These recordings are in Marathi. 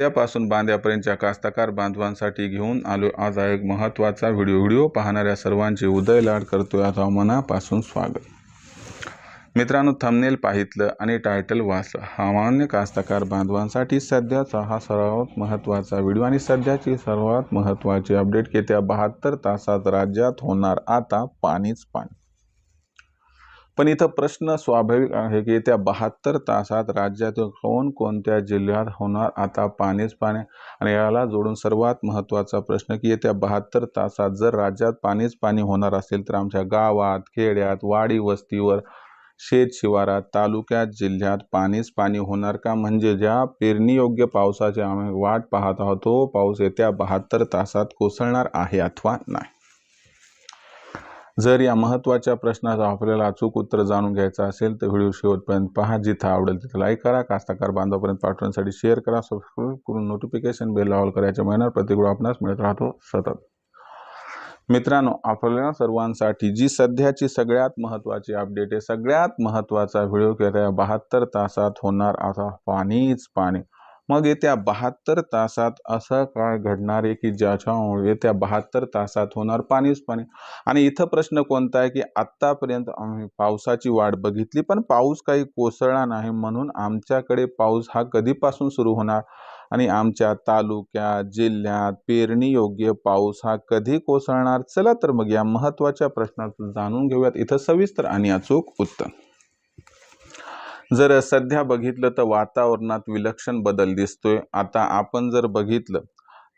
उद्यापासून बांध्यापर्यंतच्या कास्तकार बांधवांसाठी घेऊन आलो आज हा एक महत्त्वाचा व्हिडिओ. व्हिडिओ पाहणाऱ्या सर्वांचे उदय लाड करतोय आता मनापासून स्वागत. मित्रांनो थंबनेल पाहितलं आणि टायटल वाचलं. सामान्य कास्तकार बांधवांसाठी सध्याचा हा सर्वात महत्त्वाचा व्हिडिओ आणि सध्याची सर्वात महत्त्वाची अपडेट येत्या बहात्तर तासात राज्यात होणार. आता पाणीच पाणी. पण इथं प्रश्न स्वाभाविक आहे की येत्या बहात्तर तासात राज्यातील कोणकोणत्या जिल्ह्यात होणार? आता पाणीच पाणी आणि याला जोडून सर्वात महत्त्वाचा प्रश्न की येत्या बहात्तर तासात जर राज्यात पाणीच पाणी होणार असेल तर आमच्या गावात खेड्यात वाडी वस्तीवर शेत शिवारात तालुक्यात जिल्ह्यात पाणीच पाणी होणार का? म्हणजे ज्या पेरणीयोग्य पावसाची आम्ही वाट पाहत आहोत तो पाऊस येत्या बहात्तर तासात कोसळणार आहे अथवा नाही. जर या महत्त्वाच्या प्रश्नाचं आपल्याला अचूक उत्तर जाणून घ्यायचं असेल तर व्हिडिओ शेवटपर्यंत पहा. जिथं आवडेल तिथं लाईक करा. कास्ताकार बांधवापर्यंत पाठवण्यासाठी शेअर करा. सबस्क्राईब करून नोटिफिकेशन बेल ऑल करायच्या महिन्यात प्रतिकूळ आपणास मिळत राहतो सतत. मित्रांनो आपल्या सर्वांसाठी जी सध्याची सगळ्यात महत्त्वाची अपडेट आहे सगळ्यात महत्त्वाचा व्हिडिओ केल्या बहात्तर तासात होणार असा पाणीच पाणी. मग येत्या बहात्तर तासात असं काय घडणार आहे की ज्याच्यामुळे येत्या बहात्तर तासात होणार पाणीच पाणी? आणि इथं प्रश्न कोणता आहे की आत्तापर्यंत आम्ही पावसाची वाट बघितली पण पाऊस काही कोसळला नाही म्हणून आमच्याकडे पाऊस हा कधीपासून सुरू होणार? आणि आमच्या तालुक्यात जिल्ह्यात पेरणी योग्य पाऊस हा कधी कोसळणार? चला तर मग या महत्त्वाच्या प्रश्नाचं जाणून घेऊयात. इथं सविस्तर आणि अचूक उत्तर. जर सध्या बघितलं तर वातावरणात विलक्षण बदल दिसतोय. आता आपण जर बघितलं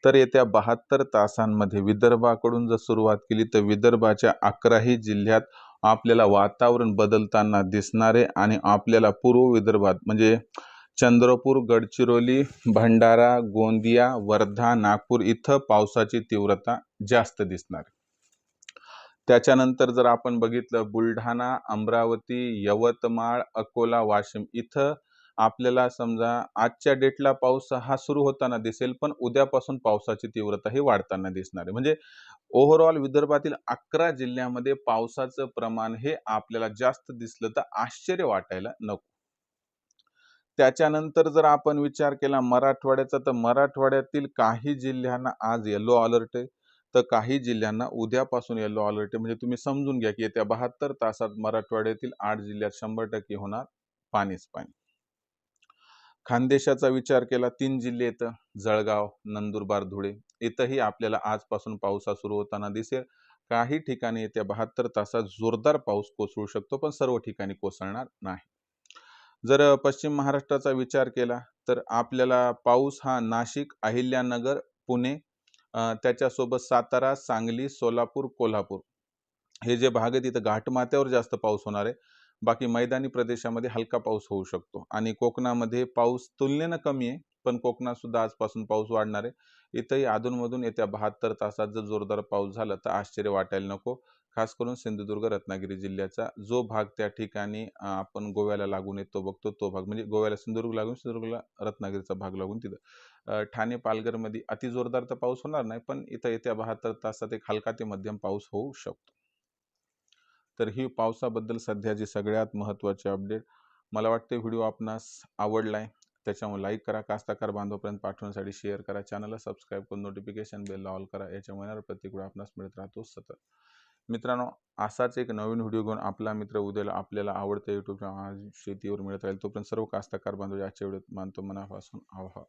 तर येत्या बहात्तर तासांमध्ये विदर्भाकडून जर सुरुवात केली तर विदर्भाच्या अकराही जिल्ह्यात आपल्याला वातावरण बदलताना दिसणारे आणि आपल्याला पूर्व विदर्भात म्हणजे चंद्रपूर गडचिरोली भंडारा गोंदिया वर्धा नागपूर इथं पावसाची तीव्रता जास्त दिसणार त्याच्यानंतर जर आपण बघितलं बुलढाणा अमरावती यवतमाळ अकोला वाशिम इथं आपल्याला समजा आजच्या डेटला पाऊस हा सुरू होताना दिसेल पण उद्यापासून पावसाची तीव्रता ही वाढताना दिसणार आहे. म्हणजे ओव्हरऑल विदर्भातील अकरा जिल्ह्यामध्ये पावसाचं प्रमाण हे आपल्याला जास्त दिसलं तर आश्चर्य वाटायला नको. त्याच्यानंतर जर आपण विचार केला मराठवाड्याचा तर मराठवाड्यातील काही जिल्ह्यांना आज येलो अलर्ट आहे. तर काही जिल्ह्यांना उद्यापासून येलो अलर्ट म्हणजे तुम्ही समजून घ्या की येत्या बहात्तर तासात मराठवाड्यातील आठ जिल्ह्यात शंभर टक्के होणार पाणीच पाणी. खानदेशाचा विचार केला तीन जिल्हे येतं. जळगाव नंदुरबार धुळे. इथंही आपल्याला आजपासून पावसा सुरू होताना दिसेल. काही ठिकाणी येत्या बहात्तर तासात जोरदार पाऊस कोसळू शकतो पण सर्व ठिकाणी कोसळणार नाही. जर पश्चिम महाराष्ट्राचा विचार केला तर आपल्याला पाऊस हा नाशिक अहिल्यानगर पुणे त्याच्यासोबत सातारा सांगली सोलापूर कोल्हापूर. हे जे भाग आहे तिथं घाटमाथ्यावर जास्त पाऊस होणार आहे. बाकी मैदानी प्रदेशामध्ये हलका पाऊस होऊ शकतो. आणि कोकणामध्ये पाऊस तुलनेनं कमी आहे पण कोकणात सुद्धा आजपासून पाऊस वाढणार आहे. इथंही अधूनमधून येत्या बहात्तर तासात जर जोरदार पाऊस झाला तर आश्चर्य वाटायला नको. खास करून सिंधुदुर्ग रत्नागिरी जिल्ह्याचा जो भाग त्या ठिकाणी आपण गोव्याला लागून येतो बघतो तो भाग. म्हणजे गोव्याला सिंधुदुर्ग लागून सिंधुदुर्गला रत्नागिरीचा भाग लागून तिथं. ठाणे पालघरमध्ये अति जोरदार तर पाऊस होणार नाही पण इथं येत्या बहात्तर तासात एक हलका ते मध्यम पाऊस होऊ शकतो. तर ही पावसाबद्दल सध्याची सगळ्यात महत्त्वाची अपडेट. मला वाटते व्हिडिओ आपणास आवडलाय त्याच्यामुळे लाईक करा कास्ताकार बांधवपर्यंत पाठवण्यासाठी शेअर करा चॅनलला सबस्क्राईब करून नोटिफिकेशन बेल ऑल करा याच्यामुळे प्रत्येक आपणास मिळत राहतो सतत. मित्रांनो असाच एक नवीन व्हिडिओ घेऊन आपला मित्र उद्याला आपल्याला आवडतं यूट्यूब शेतीवर मिळत राहील तोपर्यंत सर्व कास्तकार बांधव याच्या वेळेत मानतो मनापासून आभार.